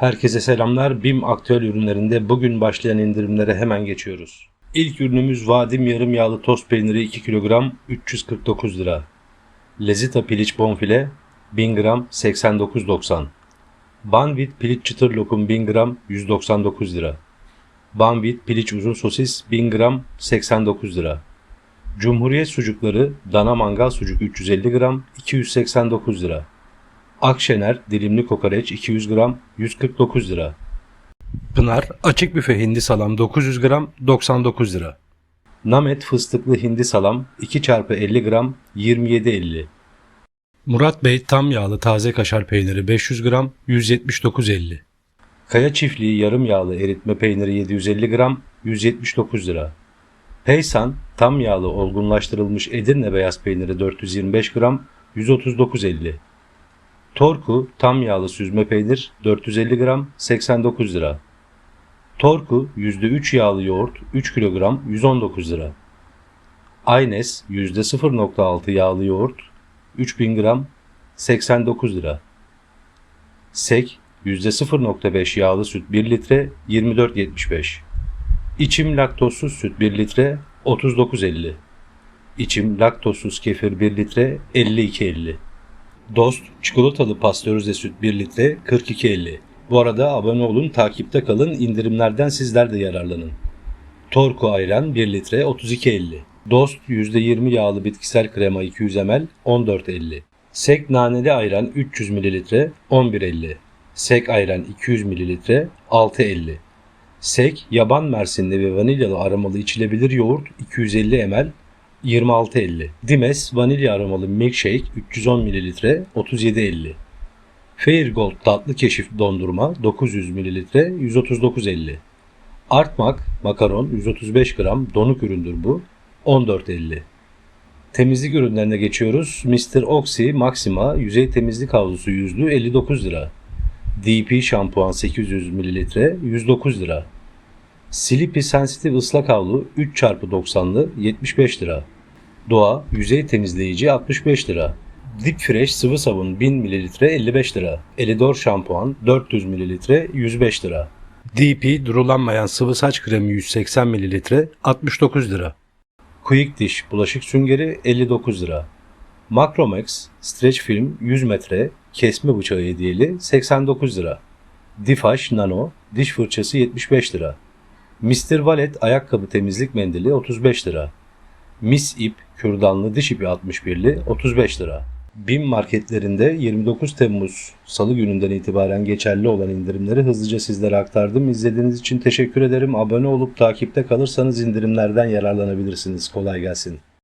Herkese selamlar. BİM aktüel ürünlerinde bugün başlayan indirimlere hemen geçiyoruz. İlk ürünümüz Vadim yarım yağlı tost peyniri 2 kilogram 349 lira. Lezita piliç bonfile 1000 gram 89.90. Banvit piliç çıtır lokum 1000 gram 199 lira. Banvit piliç uzun sosis 1000 gram 89 lira. Cumhuriyet sucukları dana mangal sucuk 350 gram 289 lira. Akşener dilimli kokoreç 200 gram 149 lira. Pınar açık büfe hindi salam 900 gram 99 lira. Namet fıstıklı hindi salam 2 çarpı 50 gram 27.50. Murat Bey tam yağlı taze kaşar peyniri 500 gram 179.50. Kaya çiftliği yarım yağlı eritme peyniri 750 gram 179 lira. Peysan tam yağlı olgunlaştırılmış Edirne beyaz peyniri 425 gram 139.50. Torku tam yağlı süzme peynir 450 gram 89 lira. Torku %3 yağlı yoğurt 3 kilogram 119 lira. Aynes %0.6 yağlı yoğurt 3000 gram 89 lira. Sek %0.5 yağlı süt 1 litre 24.75. İçim laktozsuz süt 1 litre 39.50. İçim laktozsuz kefir 1 litre 52.50. Dost çikolatalı pastörize süt 1 litre 42.50. Bu arada abone olun, takipte kalın, indirimlerden sizler de yararlanın. Torku ayran 1 litre 32.50. Dost %20 yağlı bitkisel krema 200 ml 14.50. Sek naneli ayran 300 ml 11.50. Sek ayran 200 ml 6.50. Sek yaban mersinli ve vanilyalı aromalı içilebilir yoğurt 250 ml 26.50. Dimes vanilya aromalı milkshake 310 ml 37.50. Fair Gold tatlı keşif dondurma 900 ml 139.50. Artmak makaron 135 gram donuk üründür bu 14.50. Temizlik ürünlerine geçiyoruz. Mr. Oxy Maxima yüzey temizlik havlusu yüzlü 59 lira. DP şampuan 800 ml 109 lira. Sleepy Sensitive ıslak havlu 3x90'lı 75 lira. Doğa yüzey temizleyici 65 lira. Deep Fresh sıvı sabun 1000 ml 55 lira. Elidor şampuan 400 ml 105 lira. DP durulanmayan sıvı saç kremi 180 ml 69 lira. Quick Dish bulaşık süngeri 59 lira. Macromax streç film 100 metre kesme bıçağı hediyeli 89 lira. Difaş Nano diş fırçası 75 lira. Mr. Valet ayakkabı temizlik mendili 35 lira. Miss İp kürdanlı diş ipi 61'li 35 lira. BİM marketlerinde 29 Temmuz Salı gününden itibaren geçerli olan indirimleri hızlıca sizlere aktardım. İzlediğiniz için teşekkür ederim. Abone olup takipte kalırsanız indirimlerden yararlanabilirsiniz. Kolay gelsin.